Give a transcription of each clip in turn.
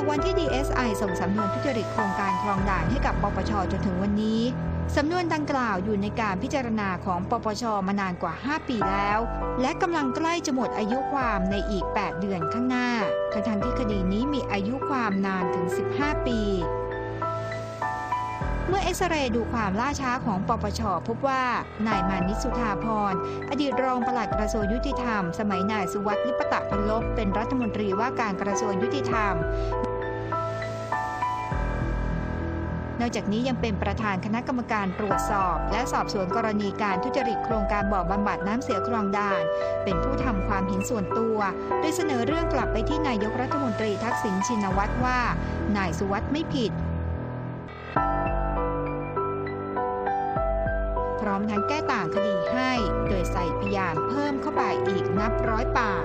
จากวันที่ DSI ส่งสำนวนทุจริตโครงการคลองด่านให้กับปปชจนถึงวันนี้สำนวนดังกล่าวอยู่ในการพิจารณาของปปชมานานกว่า 5 ปีแล้ว และกำลังใกล้จะหมดอายุความในอีก 8 เดือนข้างหน้าทั้งที่คดีนี้มีอายุความนานถึง 15 ปี เมื่อเอ็กซเรย์ดูความล่าช้าของปปชพบว่านายมานิสุธาพร อดีตรองปลัดกระทรวงยุติธรรม สมัยนายสุวัสดิ์ลิปตะพันลบเป็นรัฐมนตรีว่าการกระทรวงยุติธรรม นอกจากนี้ยังเป็นประธานคณะกรรมการตรวจสอบ และสอบสวนกรณีการทุจริตโครงการบ่อบำบัดน้ำเสียคลองด่าน เป็นผู้ทำความเห็นส่วนตัว โดยเสนอเรื่องกลับไปที่นายกรัฐมนตรีทักษิณชินวัตรว่า นายสุวัสด์ไม่ผิดพร้อมทั้งแก้ต่างคดีให้ โดยใส่พยานเพิ่มเข้าไปอีกนับร้อยปาก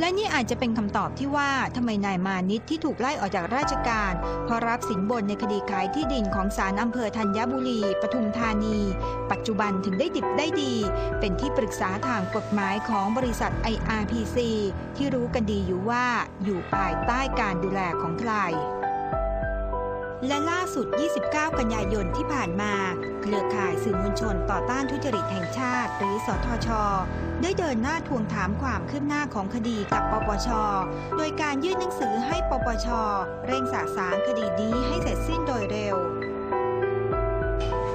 และนี่อาจจะเป็นคำตอบที่ว่าทำไมนายมานิตที่ถูกไล่ออกจากราชการเพราะรับสินบนในคดีขายที่ดินของศาลอำเภอธัญบุรี ปทุมธานี ปัจจุบันถึงได้ดิบได้ดี เป็นที่ปรึกษาทางกฎหมายของบริษัท IRPC ที่รู้กันดีอยู่ว่าอยู่ภายใต้การดูแลของใคร และล่าสุด 29 กันยายนที่ผ่านมา เครือข่ายสื่อมวลชนต่อต้านทุจริตแห่งชาติ หรือสทช ได้เดินหน้าทวงถามความคืบหน้าของคดีกับปปช โดยการยื่นหนังสือให้ปปช เร่งสะสางคดีนี้ให้เสร็จสิ้นโดยเร็ว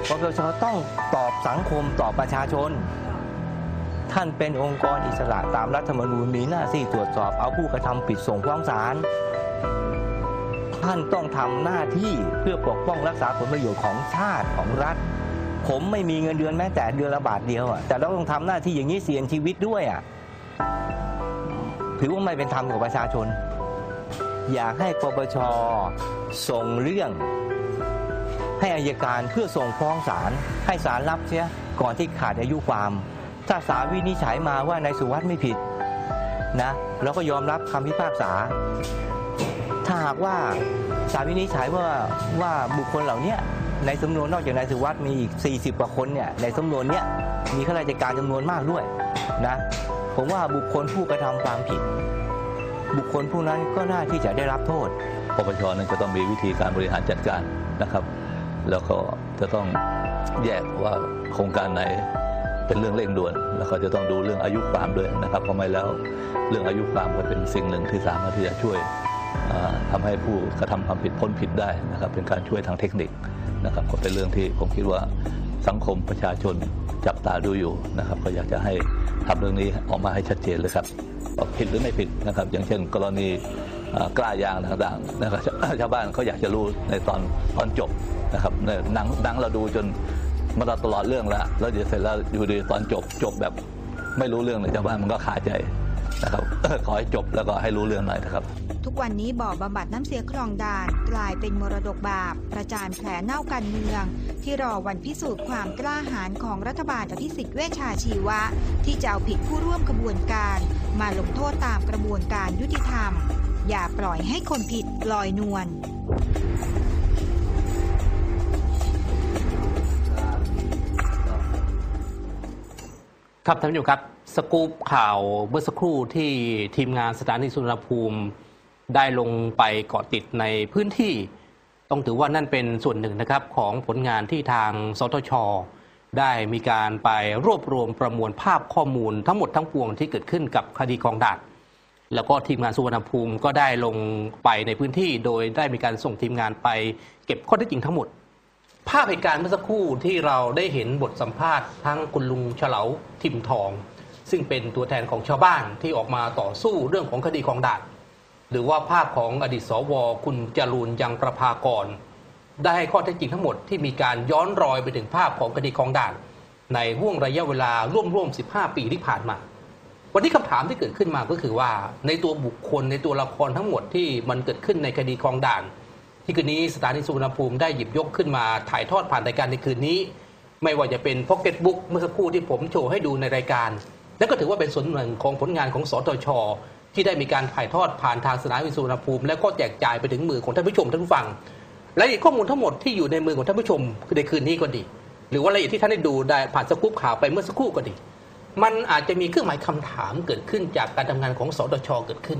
ปปชต้องตอบสังคมตอบประชาชน ท่านเป็นองค์กรอิสระตามรัฐธรรมนูญมีหน้าที่ตรวจสอบเอาผู้กระทำผิดส่งฟ้องศาล ท่านต้องทำหน้าที่เพื่อปกป้องรักษาผลประโยชน์ของชาติของรัฐ ผมไม่มีเงินเดือนแม้แต่เดือนละบาทเดียวอะแต่เราต้องทำหน้าที่อย่างนี้เสี่ยงชีวิตด้วยอะถือว่าไม่เป็นธรรมกับประชาชน อยากให้ปปชส่งเรื่อง ให้อายการเพื่อส่งฟ้องศาลให้ศาลรับเสียก่อนที่ขาดอายุความ ถ้าศาลวินิจฉัยมาว่านายสุวัสด์ไม่ผิดนะเราก็ยอมรับคำพิพากษา ถ้าหากว่าศาลวินิจฉัยว่าว่าบุคคลเหล่านี้ในสำนวนนอกจากนายสุวัสด์มีอีก 40 กว่าคนเนี่ยในสำนวนเนี้ยมีข้าราชการจำนวนมากด้วยนะผมว่าบุคคลผู้กระทำความผิด บุคคลผู้นั้นก็น่าที่จะได้รับโทษปปชนั้นจะต้องมีวิธีการบริหารจัดการนะครับ แล้วก็จะต้องแยกว่าโครงการไหนเป็นเรื่องเร่งด่วน แล้วก็จะต้องดูเรื่องอายุความด้วยนะครับเพราะไม่แล้วเรื่องอายุความก็เป็นสิ่งหนึ่งที่สามารถที่จะช่วย ทำาให้ผู้กระทำความผิดพ้นผิดได้นะครับ เป็นการช่วยทางเทคนิคนะครับก็เป็นเรื่องที่ผมคิดว่าสังคมประชาชนจับตาดูอยู่นะครับ ก็อยากจะให้ทำเรื่องนี้ออกมาให้ชัดเจนเลยครับผิดหรือไม่ผิดนะครับ อย่างเช่น กรณีกล้ายางต่างๆนะครับชาวบ้านเขาอยากจะรู้ในตอนตอนจบนะครับเนี่ยหนังหนังเราดูจนมาตลอดเรื่องแล้วแล้วเดี๋ยวเสร็จแล้วอยู่ดีตอนจบจบแบบไม่รู้เรื่องเลยชาวบ้านมันก็ขาใจนะครับขอให้จบแล้วก็ให้รู้เรื่องหน่อยนะครับ กวันนี้บ่อบำบัดน้ำเสียคลองด่านกลายเป็นมรดกบาป ประจานแผลเน่าการเมือง ที่รอวันพิสูจน์ความกล้าหาญของรัฐบาลอภิสิทธิ์เวชชาชีวะ ที่จะเอาผิดผู้ร่วมขบวนการ มาลงโทษตามกระบวนการยุติธรรม อย่าปล่อยให้คนผิดลอยนวลครับท่านผู้ชมครับ สกู๊ปข่าวเมื่อสักครู่ที่ทีมงานสถานีสุนทรภูมิ ได้ลงไปเกาะติดในพื้นที่ ต้องถือว่านั่นเป็นส่วนหนึ่งนะครับของผลงานที่ทางสทช ได้มีการไปรวบรวมประมวลภาพข้อมูลทั้งหมดทั้งปวงที่เกิดขึ้นกับคดีคลองด่านแล้วก็ทีมงานสุวรรณภูมิก็ได้ลงไปในพื้นที่ โดยได้มีการส่งทีมงานไปเก็บข้อเท็จจริงทั้งหมด ภาพเหตุการณ์เมื่อสักครู่ที่เราได้เห็นบทสัมภาษณ์ทั้งคุณลุงเฉลาทิมทอง ซึ่งเป็นตัวแทนของชาวบ้านที่ออกมาต่อสู้เรื่องของคดีของด่าน หรือว่าภาพของอดีตสว คุณจรูนยังประภากร ได้ให้ข้อเท็จจริงทั้งหมดที่มีการย้อนรอยไปถึงภาพของคดีของด่าน ในห่วงระยะเวลาร่วมๆ15 ปีที่ผ่านมา วันนี้คำถามที่เกิดขึ้นมาก็คือว่า ในตัวบุคคลในตัวละครทั้งหมดที่มันเกิดขึ้นในคดีคลองด่าน ที่คืนนี้สถานีสุวรรณภูมิได้หยิบยกขึ้นมาถ่ายทอดผ่านรายการในคืนนี้ ไม่ว่าจะเป็นพ็อกเก็ตบุ๊กเมื่อสักครู่ที่ผมโชว์ให้ดูในรายการ และก็ถือว่าเป็นส่วนหนึ่งของผลงานของสตช ที่ได้มีการถ่ายทอดผ่านทางสถานีสุวรรณภูมิ และก็แจกจ่ายไปถึงมือของท่านผู้ชมท่านผู้ฟังและอีกข้อมูลทั้งหมดที่อยู่ในมือของท่านผู้ชมคือในคืนนี้ก็ดี หรือว่ารายละเอียดที่ท่านได้ดูได้ผ่านสกู๊ปข่าวไปเมื่อสักครู่ก็ดี มันอาจจะมีเครื่องหมายคำถามเกิดขึ้นจากการทำงานของสตชเกิดขึ้น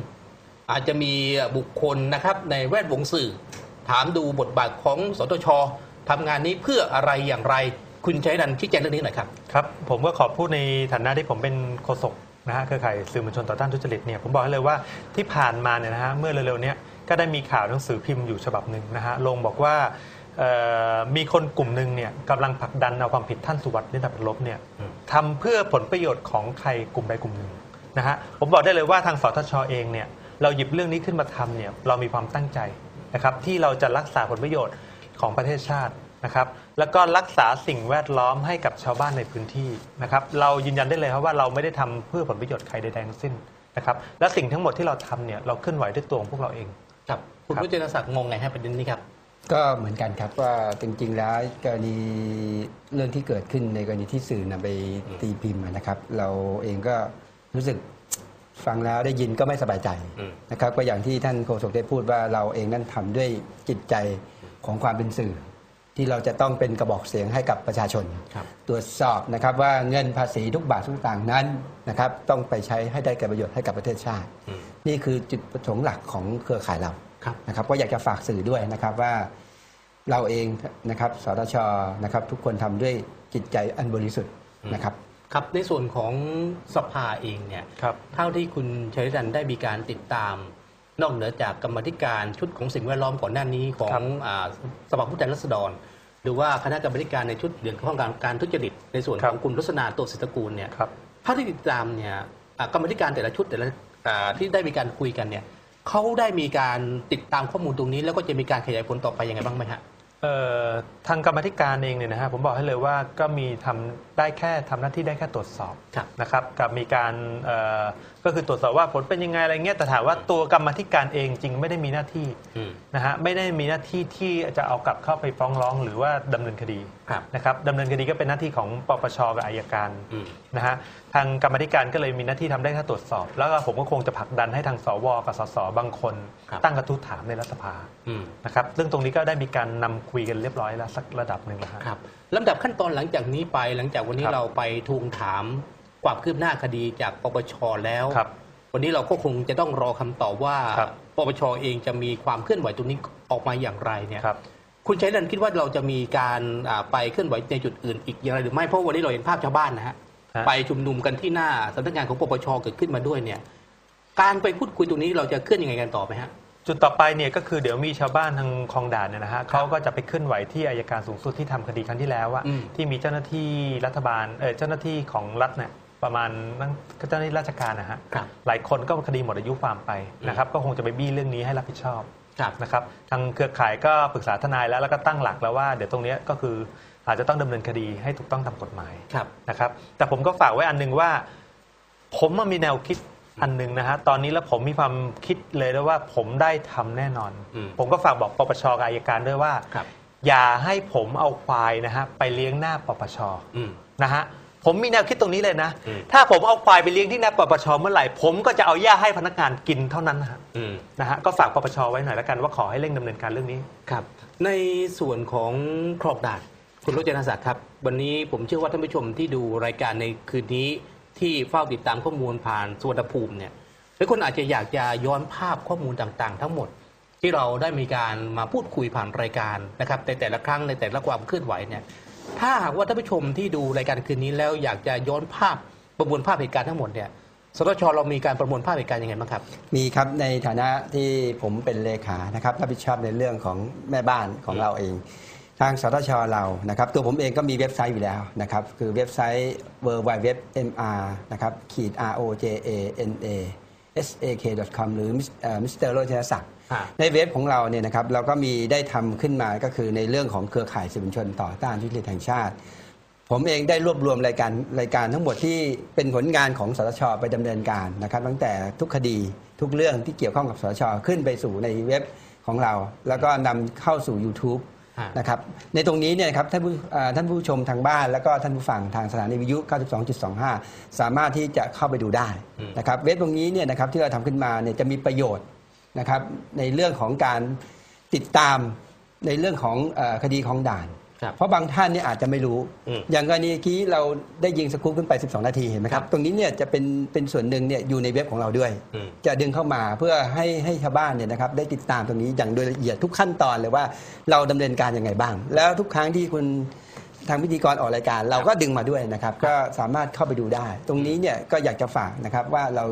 อาจจะมีบุคคลนะครับในแวดวงสื่อ ถามดูบทบาทของสตชทำงานนี้เพื่ออะไรอย่างไร คุณชัยดันชี้แจงเรื่องนี้หน่อยครับครับ ผมก็ขอพูดในฐานะที่ผมเป็นโฆษก นะฮะเครือข่ายสื่อมวลชนต่อต้านทุจริตเนี่ยผมบอกให้เลยว่าที่ผ่านมาเนี่ยนะฮะเมื่อเร็วๆเนี้ยก็ได้มีข่าวหนังสือพิมพ์อยู่ฉบับหนึ่งนะฮะลงบอกว่าเอ่อมีคนกลุ่มหนึ่งเนี่ยกำลังผลักดันเอาความผิดท่านสุวัสดิ์นิตลบเนี่ยอืมทำเพื่อผลประโยชน์ของใครกลุ่มใดกลุ่มหนึ่งนะฮะผมบอกได้เลยว่าทางสทชเองเนี่ยเราหยิบเรื่องนี้ขึ้นมาทำเนี่ยเรามีความตั้งใจนะครับที่เราจะรักษาผลประโยชน์ของประเทศชาติ นะครับแล้วก็รักษาสิ่งแวดล้อมให้กับชาวบ้านในพื้นที่นะครับเรายืนยันได้เลยครับว่าเราไม่ได้ทำเพื่อผลประโยชน์ใครใดๆทั้งสิ้นนะครับและสิ่งทั้งหมดที่เราทำเนี่ยเราเคลื่อนไหวด้วยตัวของพวกเราเองครับคุณครับรุจนศักดิ์งงไงฮะประเด็นนี้ครับก็เหมือนกันครับว่าจริงๆแล้วกรณีเรื่องที่เกิดขึ้นในกรณีที่สื่อนำไปตีพิมพ์นะครับ เราเองก็รู้สึกฟังแล้วได้ยินก็ไม่สบายใจอืมนะครับก็อย่างที่ท่านโฆษกได้พูดว่าเราเองนั้นทำด้วยจิตใจของความเป็นสื่อ ที่เราจะต้องเป็นกระบอกเสียงให้กับประชาชนครับตรวจสอบนะครับว่าเงินภาษีทุกบาททุกสตางค์นั้นนะครับต้องไปใช้ให้ได้เกิดประโยชน์ให้กับประเทศชาติอืมนี่คือจุดประสงค์หลักของเครือข่ายเราครับนะครับก็อยากจะฝากสื่อด้วยนะครับว่าเราเองนะครับสตชนะครับทุกคนทำด้วยจิตใจอันบริสุทธิ์นะครับครับในส่วนของสภาเองเนี่ยครับเท่าที่คุณชัยดันได้มีการติดตาม นอกเหนือจากกรรมาธิการชุดของสิ่งแวดล้อมก่อนหน้านี้ขอครังบอ่าสภาผู้แทนราษฎร หรือว่าคณะกรรมาธิการในชุดเรื่องของการการทุจริตในส่วนครัขบองคุณรสนาตัวสิทธกูลเนี่ยครับเท่าที่ติดตามเนี่ยอ่ากรรมาธิการแต่ละชุดแต่ละอ่าที่ได้มีการคุยกันเนี่ยเขาได้มีการติดตามข้อมูลตรงนี้ แล้วก็จะมีการขยายผลต่อไปยังไงบ้างไหมฮะเอ่อ ทางกรรมาธิการเองเนี่ยนะฮะผมบอกให้เลยว่าก็มีทำได้แค่ทำหน้าที่ได้แค่ตรวจสอบครับนะครับกับมีการเอ่อก็คือตรวจสอบว่าผลเป็นยังไงอะไรเงี้ยแต่ถามว่าตัวกรรมาธิการเองจริงไม่ได้มีหน้าที่อืมนะฮะไม่ได้มีหน้าที่ที่จะเอากลับเข้าไปฟ้องร้องหรือว่าดำเนินคดีครับนะครับดำเนินคดีก็เป็นหน้าที่ของปปชกับอายการอืมนะฮะทางกรรมาธิการก็เลยมีหน้าที่ทำได้แค่ตรวจสอบ แล้วก็ผมก็คงจะผลักดันให้ทางสวกับสสบางคนครับตั้งกระทู้ถามในรัฐสภาอืมนะครับซึ่งตรงนี้ก็ได้มีการนำคุยกันเรียบร้อยแล้วสักระดับหนึ่งแล้วฮะครับลำดับขั้นตอนหลังจากนี้ไปหลังจากวันนี้ครับเราไปทวงถามความคืบหน้าคดีจากปปชแล้วครับวันนี้เราก็คงจะต้องรอคำตอบว่าครับปปชเองจะมีความเคลื่อนไหวตรงนี้ออกมาอย่างไรเนี่ยครับคุณชัยนันท์คิดว่าเราจะมีการอ่าไปเคลื่อนไหวในจุดอื่นอีกอย่างไรหรือไม่เพราะวันนี้เราเห็นภาพชาวบ้านนะฮะฮะไปชุมนุมกันที่หน้าสำนักงานของปปชเกิดขึ้นมาด้วยเนี่ย การไปพูดคุยตรงนี้เราจะเคลื่อนยังไงกันต่อไหมฮะ จุดต่อไปเนี่ยก็คือเดี๋ยวมีชาวบ้านทางคลองด่านเนี่ยนะฮะเขาก็จะไปเคลื่อนไหวที่อายการสูงสุดที่ทำคดีครั้งที่แล้วอะอืม ที่มีเจ้าหน้าที่รัฐบาลเออเจ้าหน้าที่ของรัฐเนี่ยประมาณนั่งเจ้าหน้าที่ราชการนะฮะครับ หลายคนก็คดีหมดอายุความไปนะครับก็คงจะไปบี้เรื่องนี้ให้รับผิดชอบ ครับ นะครับทางเครือข่ายก็ปรึกษาทนายแล้วแล้วก็ตั้งหลักแล้วว่าเดี๋ยวตรงเนี้ยก็คืออาจจะต้องดำเนินคดีให้ถูกต้องตามกฎหมายครับ นะครับ แต่ผมก็ฝากไว้อันหนึงว่า ผมมันมีแนวคิด อันหนึ่งนะฮะตอนนี้แล้วผมมีความคิดเลยด้วยว่าผมได้ทำแน่นอน อืมผมก็ฝากบอกปปชกับอายการด้วยว่า ครับ อย่าให้ผมเอาควายนะฮะไปเลี้ยงหน้าปปชอืม นะฮะผมมีแนวคิดตรงนี้เลยนะ อืม ถ้าผมเอาควายไปเลี้ยงที่หน้าปปชเมื่อไหร่ ผมก็จะเอาหญ้าให้พนักงานกินเท่านั้นนะฮะอืม นะฮะก็ฝากปปชไว้หน่อยแล้วกันว่าขอให้เร่งดำเนินการเรื่องนี้ ครับในส่วนของครองด่านคุณรจนศักดิ์ครับ วันนี้ผมเชื่อว่าท่านผู้ชมที่ดูรายการในคืนนี้ ที่เฝ้าติดตามข้อมูลผ่านสวนภูมิเนี่ยหลายคนอาจจะอยากจะย้อนภาพข้อมูลต่างๆ ทั้งหมด ที่เราได้มีการมาพูดคุยผ่านรายการนะครับในแต่ละครั้งในแต่ละความเคลื่อนไหวเนี่ยถ้าหากว่าท่านผู้ชมที่ดูรายการคืนนี้แล้วอยากจะย้อนภาพประมวลภาพเหตุการณ์ทั้งหมดเนี่ยสตชเรามีการประมวลภาพเหตุการณ์ยังไงบ้างครับ มีครับในฐานะที่ผมเป็นเลขานะครับรับผิดชอบในเรื่องของแม่บ้านของเราเอง ทางสทชเรานะครับตัวผมเองก็มีเว็บไซต์อยู่แล้วนะครับคือเว็บไซต์ w w w m r นะครับขีด r o j a n a s a k com หรือมิสเตอร์โรจนศักดิ์ฮะในเว็บของเราเนี่ยนะครับเราก็มีได้ทำขึ้นมาก็คือในเรื่องของเครือข่ายสื่อมวลชนต่อต้านทุจริตแห่งชาติ ผมเองได้รวบรวมรายการรายการทั้งหมดที่เป็นผลงานของสตชไปดำเนินการนะครับตั้งแต่ทุกคดีทุกเรื่องที่เกี่ยวข้องกับสตชขึ้นไปสู่ในเว็บของเรา แล้วก็นำเข้าสู่ YouTube ฮะ นะครับในตรงนี้เนี่ยนะครับท่านผู้อ่าท่านผู้ชมทางบ้านแล้วก็ท่านผู้ฟังทางสถานีวิทยุ 92.25 สามารถที่จะเข้าไปดูได้อืมนะครับเว็บตรงนี้เนี่ยนะครับที่เราทำขึ้นมาเนี่ยจะมีประโยชน์นะครับในเรื่องของการติดตามในเรื่องของเออคดีของด่านครับ เพราะบางท่านเนี่ยอาจจะไม่รู้อืมอย่างกรณีเมื่อกี้เราได้ยิงสกู๊ปขึ้นไป 12 นาทีเห็นไหมคครัรับบตรงนี้เนี่ยจะเป็นเป็นส่วนหนึ่งเนี่ยอยู่ในเว็บของเราด้วยอืมจะดึงเข้ามาเพื่อให้ให้ชาวบ้านเนี่ยนะครับได้ติดตามตรงนี้อย่างโดยละเอียดทุกขั้นตอนเลยว่าเราดำเนินการยังไงบ้าง แล้วทุกครั้งที่คุณทางพิธีกรออกรายการ เราก็ดึงมาด้วยนะครับก็สามารถเข้าไปดูได้ ตรงนี้เนี่ยก็อยากจะฝากนะครับว่าเรา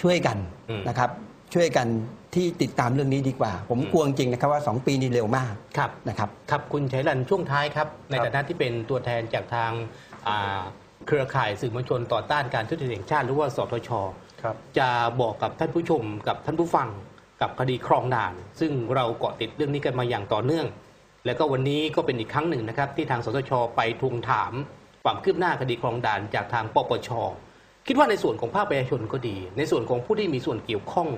ช่วยกันอืมนะครับช่วยกัน ที่ติดตามเรื่องนี้ดีกว่า ผมอืมกลัวจริงๆนะครับว่า 2 ปีนี้เร็วมากครับนะครับครับคุณชัยรันช่วงท้ายครับ ในฐานะที่เป็นตัวแทนจากทางอ่าเครือข่ายสื่อมวลชนต่อต้านการทุจริตแห่งชาติหรือว่าสทชครับจะบอกกับท่านผู้ชมกับท่านผู้ฟังกับคดีครองด่าน ซึ่งเราเกาะติดเรื่องนี้กันมาอย่างต่อเนื่อง แล้วก็วันนี้ก็เป็นอีกครั้งหนึ่งนะครับ ที่ทางสตชไปทวงถามความคืบหน้าคดีครองด่านจากทางปปชคิดว่าในส่วนของภาคประชาชนก็ดี ในส่วนของผู้ที่มีส่วนเกี่ยวข้อง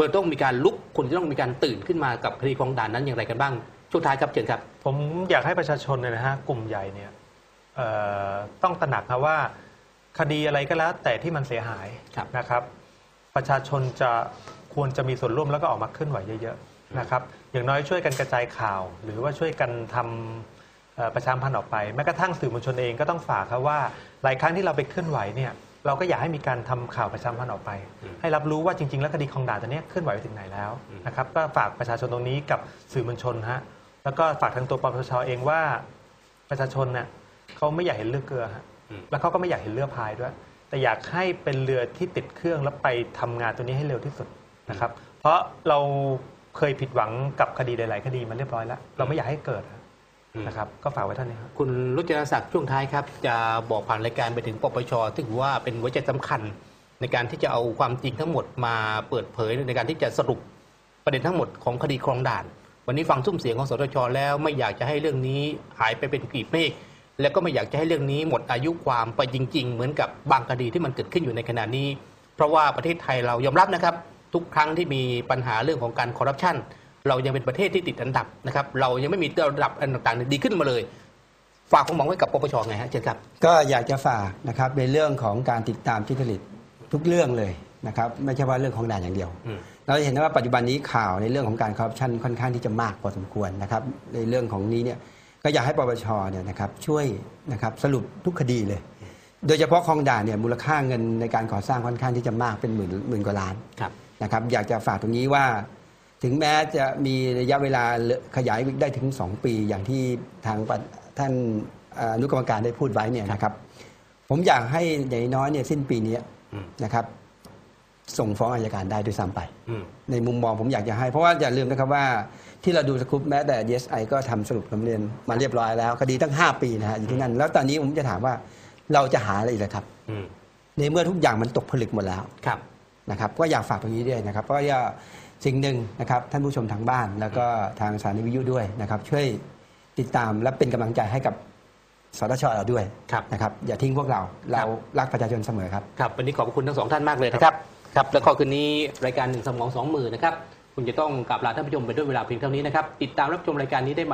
ควรจะต้องมีการลุกควรจะต้องมีการตื่นขึ้นมากับคดีครองด่านนั้นอย่างไรกันบ้างช่วงท้ายครับเชิญครับ ผมอยากให้ประชาชนเนี่ยนะฮะกลุ่มใหญ่เนี่ยเอ่อต้องตระหนักนะว่าคดีอะไรก็แล้วแต่ที่มันเสียหายครับนะครับ ประชาชนจะควรจะมีส่วนร่วมแล้วก็ออกมาเคลื่อนไหวเยอะๆนะครับ อย่างน้อยช่วยกันกระจายข่าว หรือว่าช่วยกันทำเอ่อประชาสัมพันธ์ออกไปแม้กระทั่งสื่อมวลชนเองก็ต้องฝากครับว่าหลายครั้งที่เราไปเคลื่อนไหวเนี่ย เราก็อยากให้มีการทำข่าวประชาสัมพันธ์ออกไปอืมให้รับรู้ว่าจริง ๆ แล้วคดีคลองด่านตัวเนี้ยเคลื่อนไหวไปถึงไหนแล้วอืมนะครับก็ฝากประชาชนตรงนี้กับสื่อมวลชนฮะแล้วก็ฝากทางตัวปปชเองว่าประชาชนเน่ะเขาไม่อยากเห็นเรือเกลือฮะอืมแล้วเขาก็ไม่อยากเห็นเรือพายด้วย แต่อยากให้เป็นเรือที่ติดเครื่องแล้วไปทำงานตัวนี้ให้เร็วที่สุดนะครับ เพราะเราเคยผิดหวังกับคดีหลาย ๆ คดีมาเรียบร้อยแล้ว เราไม่อยากให้เกิด นะครับก็ฝากไว้เท่านี้ครับ คุณรุจรศักดิ์ช่วงท้ายครับ จะบอกผ่านรายการไปถึงปปชที่ถือว่าเป็นหัวใจสำคัญ ในการที่จะเอาความจริงทั้งหมดมาเปิดเผยในการที่จะสรุปประเด็นทั้งหมดของคดีครองด่าน วันนี้ฟังซุ้มเสียงของสตชแล้วไม่อยากจะให้เรื่องนี้หายไปเป็นกลีบเมฆและก็ไม่อยากจะให้เรื่องนี้หมดอายุความไปจริง ๆ เหมือนกับบางคดีที่มันเกิดขึ้นอยู่ในขณะนี้ เพราะว่าประเทศไทยเรายอมรับนะครับ ทุกครั้งที่มีปัญหาเรื่องของการคอร์รัปชัน เรายังเป็นประเทศที่ติดอันดับนะครับ เรายังไม่มีระดับอันต่างๆดีขึ้นมาเลย ฝากความหวังไว้กับปปชไงฮะเชิญครับ ก็อยากจะฝากนะครับในเรื่องของการติดตามทุจริตทุกเรื่องเลยนะครับไม่ใช่ว่าเรื่องของด่านอย่างเดียว อืม เราจะเห็นได้ว่าปัจจุบันนี้ข่าวในเรื่องของการคอร์รัปชันค่อนข้างที่จะมากพอสมควรนะครับในเรื่องของนี้เนี่ยก็อยากให้ปปชเนี่ยนะครับช่วยนะครับสรุปทุกคดีเลย โดยเฉพาะคลองด่านเนี่ยมูลค่าเงินในการก่อสร้างค่อนข้างที่จะมากเป็นหมื่นหมื่นกว่าล้าน ครับ นะครับอยากจะฝากตรงนี้ว่า ถึงแม้จะมีระยะเวลาขยายได้ถึง 2 ปีอย่างที่ทางประท่านเอ่ออนุกรรมการได้พูดไว้เนี่ยนะครับ ผมอยากให้อย่างน้อยเนี่ยสิ้นปีนี้อืมนะครับ ส่งฟ้องอายการได้ด้วยซ้ำไปอืมในมุมมองผมอยากจะให้ เพราะว่าอย่าลืมนะครับว่าที่เราดูสกู๊ปแม้แต่ DSI ก็ทำสรุปสำเร็จมาเรียบร้อยแล้ว คดีตั้ง 5 ปีนะฮะอยู่ที่นั่น แล้วตอนนี้ผมจะถามว่าเราจะหาอะไรอีกล่ะครับอืมในเมื่อทุกอย่างมันตกผลึกหมดแล้วครับนะครับ ก็อยากฝากตรงนี้ด้วยนะครับเพราะว่า สิ่งหนึ่งนะครับท่านผู้ชมทางบ้าน แล้วก็ทางสถารวิทยุด้วยนะครับช่วยติดตามและเป็นกำลังใจให้กับสทชเราด้วยครับนะครับอย่าทิ้งพวกเราเรารักประชาชนเสมอครับครับวันนี้ขอบคุณทั้งสองท่านมากเลยนะครับครับแล้วก็คืนนี้รายการหนึ่งสมองสองมือนะครับคุณจะต้องกลับลาท่านผู้ชมไปด้วยเวลาเพียงเท่านี้นะครับติดตามรับชมรายการนี้ได้ใหม่